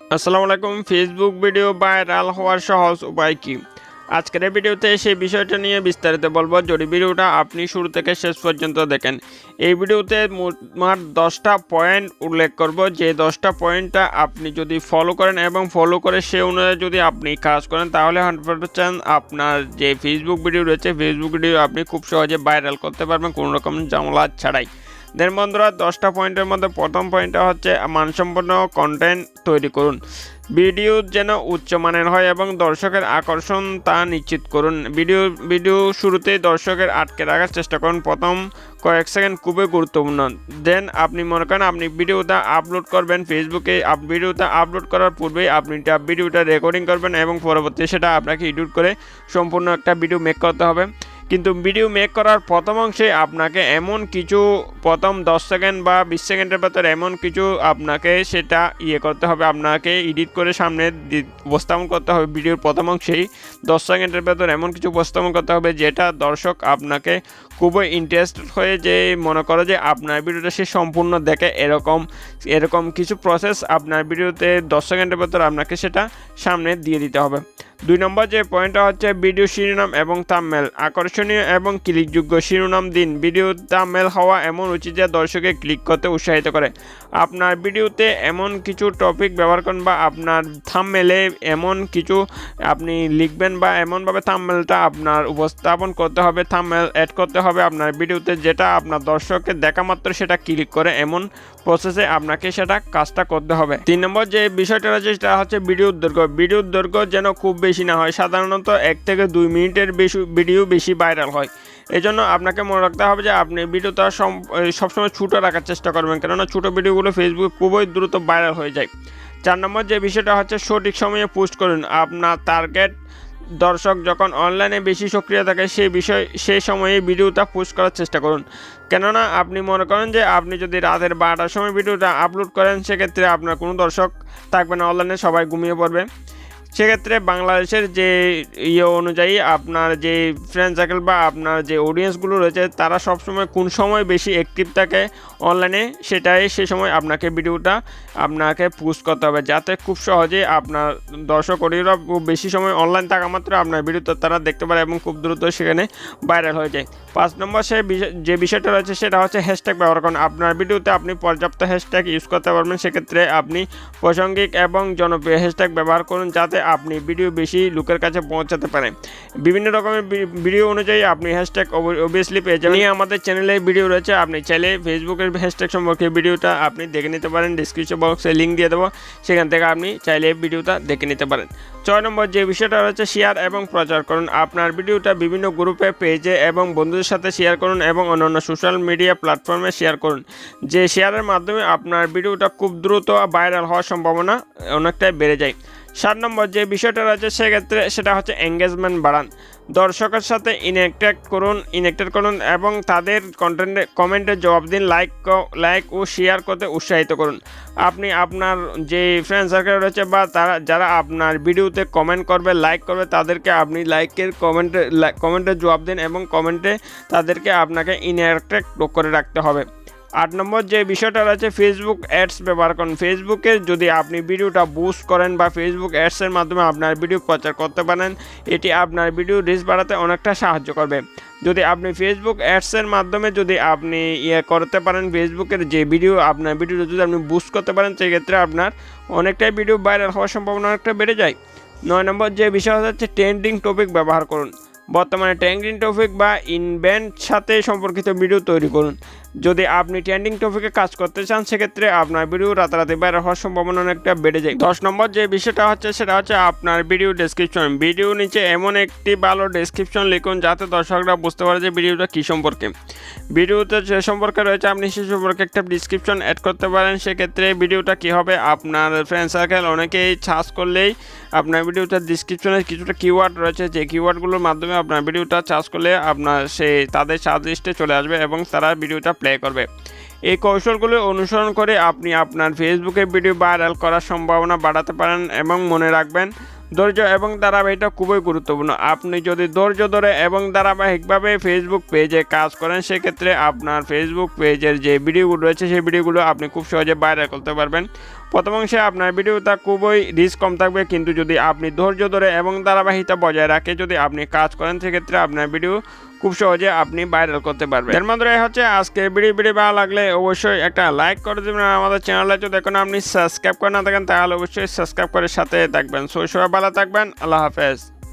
আসসালামু আলাইকুম। Facebook video viral হওয়ার সহজ উপায় কি? আজকের ভিডিওতে সেই বিষয়টা নিয়ে বিস্তারিত বলব। যদি ভিডিওটা আপনি শুরু থেকে শেষ পর্যন্ত দেখেন, এই ভিডিওতে মোট দশটা পয়েন্ট উল্লেখ করব। যে দশটা পয়েন্টটা আপনি যদি ফলো করেন এবং ফলো করে সে অনুযায়ী যদি আপনি কাজ করেন, তাহলে হান্ড্রেড পার্সেন্ট আপনার যে ফেসবুক ভিডিও রয়েছে ফেসবুক ভিডিও আপনি খুব সহজে ভাইরাল করতে পারবেন, কোনো রকম জামলা ছাড়াই। দেন বন্ধুরা, দশটা পয়েন্টের মধ্যে প্রথম পয়েন্টটা হচ্ছে মানসম্পন্ন কন্টেন্ট তৈরি করুন। ভিডিও যেন উচ্চমানের হয় এবং দর্শকের আকর্ষণ তা নিশ্চিত করুন। ভিডিও ভিডিও শুরুতেই দর্শকের আটকে রাখার চেষ্টা করুন। প্রথম কয়েক সেকেন্ড খুবই গুরুত্বপূর্ণ। দেন আপনি মনে করেন আপনি ভিডিওটা আপলোড করবেন ফেসবুকে ভিডিওটা আপলোড করার পূর্বেই আপনি ভিডিওটা রেকর্ডিং করবেন এবং পরবর্তী সেটা আপনাকে এডিট করে সম্পূর্ণ একটা ভিডিও মেক করতে হবে। কিন্তু ভিডিও মেক করার প্রথম অংশে আপনাকে এমন কিছু প্রথম দশ সেকেন্ড বা বিশ সেকেন্ডের ভেতর এমন কিছু আপনাকে সেটা ইয়ে করতে হবে, আপনাকে এডিট করে সামনে উপস্থাপন করতে হবে। ভিডিওর প্রথম অংশেই দশ সেকেন্ডের ভেতর এমন কিছু উপস্থাপন করতে হবে যেটা দর্শক আপনাকে খুবই ইন্টারেস্ট হয়ে যে মনে করো যে আপনার ভিডিওটা সে সম্পূর্ণ দেখে এরকম এরকম কিছু প্রসেস আপনার ভিডিওতে দশ সেকেন্ডের ভেতর আপনাকে সেটা সামনে দিয়ে দিতে হবে। দুই নম্বর যে পয়েন্টটা হচ্ছে ভিডিও শিরোনাম এবং থাম্বনেল আকর্ষণীয় এবং ক্লিকযোগ্য শিরোনাম দিন। ভিডিও থাম্বনেল হওয়া এমন উচিত যা দর্শকে ক্লিক করতে উৎসাহিত করে। আপনার ভিডিওতে এমন কিছু টপিক ব্যবহার করুন বা আপনার থাম্বনেলে এমন কিছু আপনি লিখবেন বা এমনভাবে থাম্বনেলটা আপনার উপস্থাপন করতে হবে থাম্বনেল অ্যাড করতে হবে আপনার ভিডিওতে যেটা আপনার দর্শককে দেখা মাত্র সেটা ক্লিক করে এমন প্রসেসে আপনাকে সেটা কাজটা করতে হবে। তিন নম্বর যে বিষয়টা রয়েছে সেটা হচ্ছে ভিডিওর দৈর্ঘ্য ভিডিওর দৈর্ঘ্য যেন খুব বেশি না হয়, সাধারণত এক থেকে দুই মিনিটের বেশি ভিডিও বেশি ভাইরাল হয়। এজন্য আপনাকে মনে রাখতে হবে যে আপনি ভিডিওটা সবসময় ছোটো রাখার চেষ্টা করবেন, কেননা ছোটো ভিডিওগুলো ফেসবুকে খুবই দ্রুত ভাইরাল হয়ে যায়। চার নম্বর যে বিষয়টা হচ্ছে সঠিক সময়ে পোস্ট করুন। আপনার টার্গেট দর্শক যখন অনলাইনে বেশি সক্রিয় থাকে সেই বিষয় সেই সময়ে ভিডিওটা পোস্ট করার চেষ্টা করুন। কেননা, আপনি মনে করেন যে আপনি যদি রাতের বারোটার সময় ভিডিওটা আপলোড করেন, সেক্ষেত্রে আপনার কোনো দর্শক থাকবে না অনলাইনে সবাই ঘুমিয়ে পড়বে। সেক্ষেত্রে বাংলাদেশের যে ইয়ে অনুযায়ী আপনার যে ফ্রেন্ড সার্কেল বা আপনার যে অডিয়েন্সগুলো রয়েছে, তারা সবসময় কোন সময় বেশি অ্যাক্টিভ থাকে অনলাইনে সেটাই সে সময় আপনাকে ভিডিওটা আপনাকে পোস্ট করতে হবে। যাতে খুব সহজে আপনার দর্শক অডিওরা বেশি সময় অনলাইন থাকা মাত্র আপনার ভিডিওটা তারা দেখতে পারে এবং খুব দ্রুত সেখানে ভাইরাল হয়ে যায়। পাঁচ নম্বর সে যে বিষয়টা রয়েছে সেটা হচ্ছে হ্যাশট্যাগ ব্যবহার করুন। আপনার ভিডিওতে আপনি পর্যাপ্ত হ্যাশট্যাগ ইউজ করতে পারবেন। সেক্ষেত্রে আপনি প্রাসঙ্গিক এবং জনপ্রিয় হ্যাশট্যাগ ব্যবহার করুন যাতে আপনি ভিডিও বেশি লোকের কাছে পৌঁছাতে পারেন। বিভিন্ন রকমের ভিডিও অনুযায়ী আপনি হ্যাশট্যাগ অবভিয়াসলি পেয়ে যাবেন। নিয়ে আমাদের চ্যানেলে ভিডিও রয়েছে। আপনি চাইলে ফেসবুকের হ্যাশট্যাগ সম্পর্কে ভিডিওটা আপনি দেখে নিতে পারেন। ডিসক্রিপশন বক্সে লিঙ্ক দিয়ে দেবো। সেখান থেকে আপনি চাইলে ভিডিওটা দেখে নিতে পারেন। ছয় নম্বর যে বিষয়টা রয়েছে শেয়ার এবং প্রচার করুন। আপনার ভিডিওটা বিভিন্ন গ্রুপে পেজে এবং বন্ধুদের সাথে শেয়ার করুন এবং অন্যান্য সোশ্যাল মিডিয়া প্ল্যাটফর্মে শেয়ার করুন। যে শেয়ারের মাধ্যমে আপনার ভিডিওটা খুব দ্রুত ভাইরাল হওয়ার সম্ভাবনা অনেকটাই বেড়ে যায়। সাত নম্বর যে বিষয়টা রয়েছে, সেক্ষেত্রে সেটা হচ্ছে এঙ্গেজমেন্ট বাড়ান। দর্শকের সাথে ইনেক্টেড করুন ইনেক্টেড করুন এবং তাদের কন্টেন্টে কমেন্টে জবাব দিন লাইক লাইক ও শেয়ার করতে উৎসাহিত করুন। আপনি আপনার যে ফ্রেন্ড সার্কেল রয়েছে বা তারা, যারা আপনার ভিডিওতে কমেন্ট করবে লাইক করবে, তাদেরকে আপনি লাইকের কমেন্টে কমেন্টে জবাব দিন এবং কমেন্টে তাদেরকে আপনাকে ইনঅ্যাক্টেড করে রাখতে হবে। আট নম্বর যে বিষয়টা রয়েছে ফেসবুক অ্যাডস ব্যবহার করুন। ফেসবুকে যদি আপনি ভিডিওটা বুস্ট করেন বা ফেসবুক অ্যাডসের মাধ্যমে আপনার ভিডিও প্রচার করতে পারেন, এটি আপনার ভিডিও রিচ বাড়াতে অনেকটা সাহায্য করবে। যদি আপনি ফেসবুক অ্যাডসের মাধ্যমে যদি আপনি ইয়ে করতে পারেন ফেসবুকের যে ভিডিও আপনার ভিডিওটা যদি আপনি বুস্ট করতে পারেন, সেক্ষেত্রে আপনার অনেকটাই ভিডিও ভাইরাল হওয়ার সম্ভাবনা অনেকটা বেড়ে যায়। নয় নম্বর যে বিষয় হচ্ছে ট্রেন্ডিং টপিক ব্যবহার করুন। বর্তমানে ট্রেন্ডিং টপিক বা ইনভেন্ট সাথে সম্পর্কিত ভিডিও তৈরি করুন। যদি আপনি ট্রেন্ডিং টপিকে কাজ করতে চান, সেক্ষেত্রে আপনার ভিডিও রাতারাতি বাইরে হওয়ার সম্ভাবনা অনেকটা বেড়ে যায়। দশ নম্বর যে বিষয়টা হচ্ছে, সেটা হচ্ছে আপনার ভিডিও ডেসক্রিপশন ভিডিও নিচে এমন একটি ভালো ডেসক্রিপশন লিখুন, যাতে দর্শকরা বুঝতে পারে যে ভিডিওটা কী সম্পর্কে। ভিডিওতে যে সম্পর্কে রয়েছে, আপনি সে সম্পর্কে একটা ডিসক্রিপশন অ্যাড করতে পারেন। সেক্ষেত্রে ভিডিওটা কী হবে? আপনার ফ্রেন্ড সার্কেল অনেকেই সার্চ করলেই আপনার ভিডিওটার ডিসক্রিপশনে কিছুটা কিওয়ার্ড রয়েছে। যে কিওয়ার্ডগুলোর মাধ্যমে আপনার ভিডিওটা চার্জ করলে আপনার সে তাদের চার্জ লিস্টে চলে আসবে এবং তারা ভিডিওটা প্লে করবে। এই কৌশলগুলো অনুসরণ করে আপনি আপনার ফেসবুকে ভিডিও ভাইরাল করার সম্ভাবনা বাড়াতে পারেন এবং মনে রাখবেন ধৈর্য এবং ধারাবাহিকটা খুবই গুরুত্বপূর্ণ। আপনি যদি ধৈর্য ধরে এবং ধারাবাহিকভাবে ফেসবুক পেজে কাজ করেন, সেক্ষেত্রে আপনার ফেসবুক পেজের যে ভিডিওগুলো রয়েছে, সেই ভিডিওগুলো আপনি খুব সহজে ভাইরাল করতে পারবেন। প্রথম অংশে আপনার ভিডিওটা খুবই রিস্ক কম থাকবে, কিন্তু যদি আপনি ধৈর্য ধরে এবং ধারাবাহিকতা বজায় রাখে, যদি আপনি কাজ করেন, সেক্ষেত্রে আপনার ভিডিও খুব সহজে আপনি ভাইরাল করতে পারবেন। এর মধ্যে হচ্ছে আজকে ভিডিও ভিডিও ভালো লাগলে অবশ্যই একটা লাইক করে দেবেন আমাদের চ্যানেলে যদি এখন আপনি সাবস্ক্রাইব করে না থাকেন, তাহলে অবশ্যই সাবস্ক্রাইব করে সাথে থাকবেন। সো সবাই ভালো থাকবেন, আল্লাহ হাফেজ।